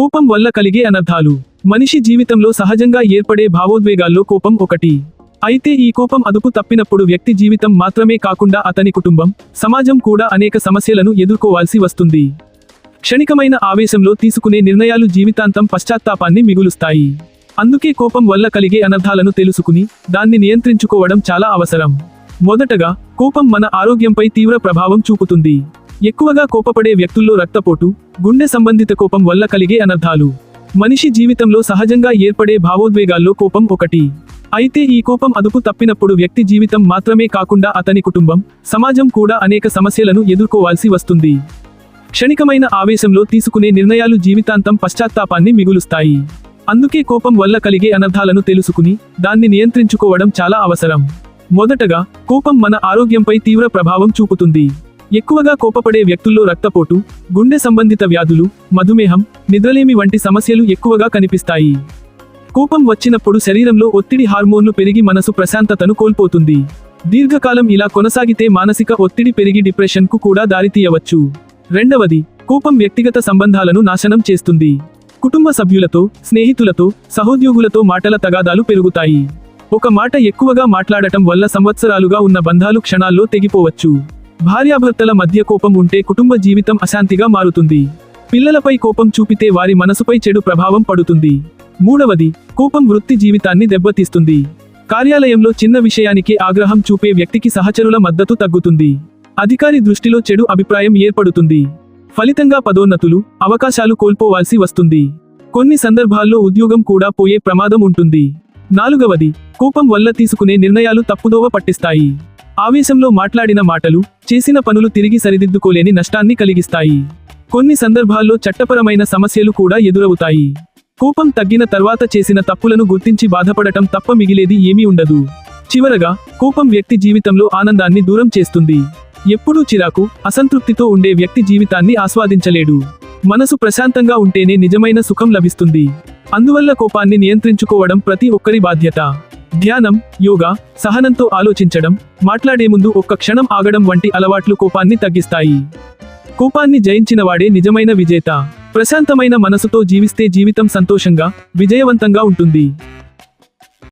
కోపం వల్ల కలిగే అనర్థాలు. మనిషి జీవితంలో సహజంగా ఏర్పడే భావోద్వేగాల్లో కోపం ఒకటి. అయితే ఈ కోపం అదుపు తప్పినప్పుడు వ్యక్తి జీవితం మాత్రమే కాకుండా అతని కుటుంబం సమాజం కూడా అనేక సమస్యలను ఎదుర్కోవాల్సి వస్తుంది. క్షణికమైన ఆవేశంలో తీసుకునే నిర్ణయాలు జీవితాంతం పశ్చాత్తాపాన్ని మిగులుస్తాయి. అందుకే కోపం వల్ల కలిగే అనర్థాలను తెలుసుకుని దాన్ని నియంత్రించుకోవడం చాలా అవసరం. మొదటగా కోపం మన ఆరోగ్యంపై తీవ్ర ప్రభావం చూపుతుంది. ఎక్కువగా కోపపడే వ్యక్తుల్లో రక్తపోటు గుండె సంబంధిత కోపం వల్ల కలిగే అనర్థాలు. మనిషి జీవితంలో సహజంగా ఏర్పడే భావోద్వేగాల్లో కోపం ఒకటి. అయితే ఈ కోపం అదుపు తప్పినప్పుడు వ్యక్తి జీవితం మాత్రమే కాకుండా అతని కుటుంబం సమాజం కూడా అనేక సమస్యలను ఎదుర్కోవాల్సి వస్తుంది. క్షణికమైన ఆవేశంలో తీసుకునే నిర్ణయాలు జీవితాంతం పశ్చాత్తాపాన్ని మిగులుస్తాయి. అందుకే కోపం వల్ల కలిగే అనర్థాలను తెలుసుకుని దాన్ని నియంత్రించుకోవడం చాలా అవసరం. మొదటగా కోపం మన ఆరోగ్యంపై తీవ్ర ప్రభావం చూపుతుంది. ఎక్కువగా కోపపడే వ్యక్తుల్లో రక్తపోటు గుండె సంబంధిత వ్యాధులు మధుమేహం నిద్రలేమి వంటి సమస్యలు ఎక్కువగా కనిపిస్తాయి. కోపం వచ్చినప్పుడు శరీరంలో ఒత్తిడి హార్మోన్లు పెరిగి మనసు ప్రశాంతతను కోల్పోతుంది. దీర్ఘకాలం ఇలా కొనసాగితే మానసిక ఒత్తిడి పెరిగి డిప్రెషన్కు కూడా దారితీయవచ్చు. రెండవది కోపం వ్యక్తిగత సంబంధాలను నాశనం చేస్తుంది. కుటుంబ సభ్యులతో స్నేహితులతో సహోద్యోగులతో మాటల తగాదాలు పెరుగుతాయి. ఒక మాట ఎక్కువగా మాట్లాడటం వల్ల సంవత్సరాలుగా ఉన్న బంధాలు క్షణాల్లో తెగిపోవచ్చు. భార్యాభర్తల మధ్య కోపం ఉంటే కుటుంబ జీవితం అశాంతిగా మారుతుంది. పిల్లలపై కోపం చూపితే వారి మనసుపై చెడు ప్రభావం పడుతుంది. మూడవది కోపం వృత్తి జీవితాన్ని దెబ్బతీస్తుంది. కార్యాలయంలో చిన్న విషయానికి ఆగ్రహం చూపే వ్యక్తికి సహచరుల మద్దతు తగ్గుతుంది. అధికారి దృష్టిలో చెడు అభిప్రాయం ఏర్పడుతుంది. ఫలితంగా పదోన్నతులు అవకాశాలు కోల్పోవాల్సి వస్తుంది. కొన్ని సందర్భాల్లో ఉద్యోగం కూడా పోయే ప్రమాదం ఉంటుంది. నాలుగవది కోపం వల్ల తీసుకునే నిర్ణయాలు తప్పుదోవ పట్టిస్తాయి. ఆవేశంలో మాట్లాడిన మాటలు చేసిన పనులు తిరిగి సరిదిద్దుకోలేని నష్టాన్ని కలిగిస్తాయి. కొన్ని సందర్భాల్లో చట్టపరమైన సమస్యలు కూడా ఎదురవుతాయి. కోపం తగ్గిన తర్వాత చేసిన తప్పులను గుర్తించి బాధపడటం తప్ప మిగిలేది ఏమీ ఉండదు. చివరగా కోపం వ్యక్తి జీవితంలో ఆనందాన్ని దూరం చేస్తుంది. ఎప్పుడూ చిరాకు అసంతృప్తితో ఉండే వ్యక్తి జీవితాన్ని ఆస్వాదించలేడు. మనసు ప్రశాంతంగా ఉంటేనే నిజమైన సుఖం లభిస్తుంది. అందువల్ల కోపాన్ని నియంత్రించుకోవడం ప్రతి ఒక్కరి బాధ్యత. ధ్యానం యోగా సహనంతో ఆలోచించడం మాట్లాడే ముందు ఒక్క క్షణం ఆగడం వంటి అలవాట్లు కోపాన్ని తగ్గిస్తాయి. కోపాన్ని జయించినవాడే నిజమైన విజేత. ప్రశాంతమైన మనసుతో జీవిస్తే జీవితం సంతోషంగా విజయవంతంగా ఉంటుంది.